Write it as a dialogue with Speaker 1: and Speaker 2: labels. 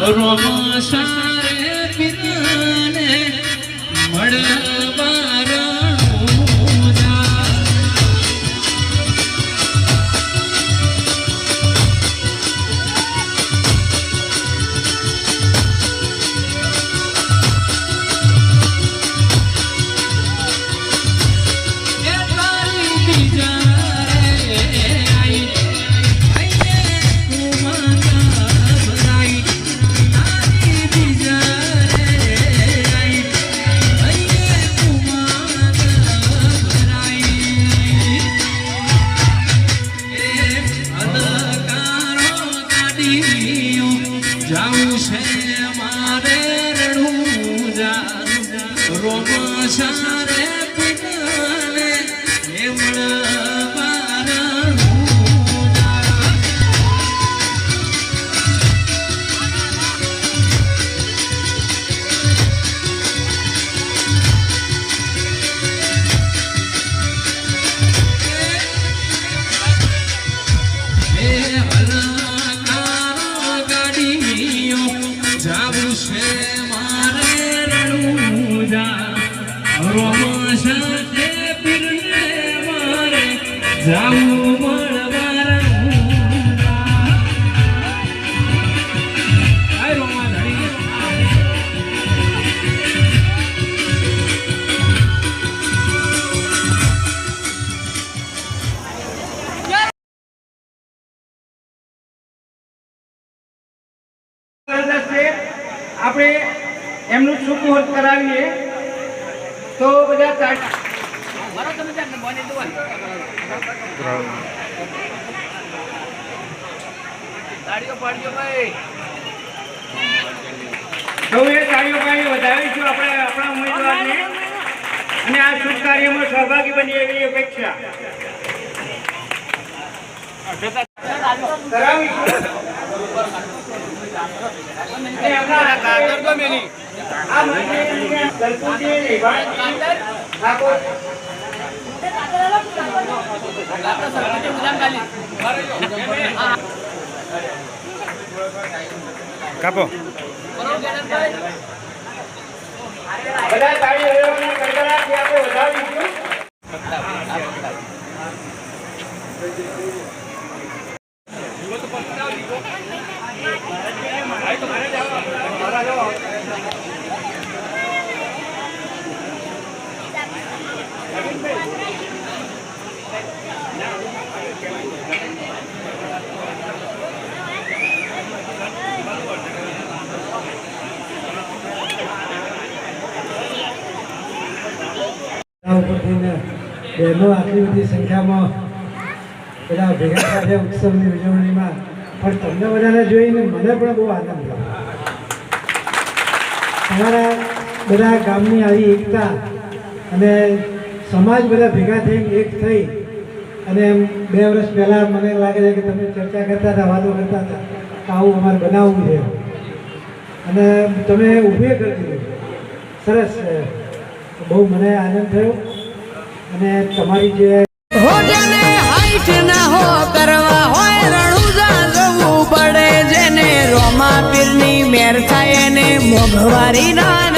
Speaker 1: રણુજા રોમા સારે પિતાને એ
Speaker 2: એમનું સુપુર્દ કરાવીએ. તો બધા સૌએ તાળીઓ પાડી વધાવીશું આપણે આપણા ઉમેદવારને. અને આ શુભ કાર્યમાં સહભાગી બની એવી અપેક્ષા. કરાવીશું.
Speaker 3: કાપો.
Speaker 2: બધા તાળી વગાડવાના ગડગડાટથી આપણે વધાવીશું
Speaker 4: આ થઈને બહેનો આટલી બધી સંખ્યામાં બધા ભેગા થયા ઉત્સવની ઉજવણીમાં. પણ તમને બધાને જોઈને મને પણ બહુ આનંદ થયો. તમારા બધા ગામની આવી એકતા અને સમાજ બધા ભેગા થઈને એક થઈ અને એમ બે વર્ષ પહેલાં મને લાગે છે કે તમે ચર્ચા કરતા હતા, વાતો કરતા હતા કે આવું અમારે બનાવવું છે. અને તમે ઊભે કરી દીધું સરસ બહુ મને આનંદ થયો. અને તમારી જે
Speaker 5: જેને હાઈટ હો કરવા હોય રણુજા જવું પડે જેને રોમા પીરની મેર થાય એને મોઘવારી ના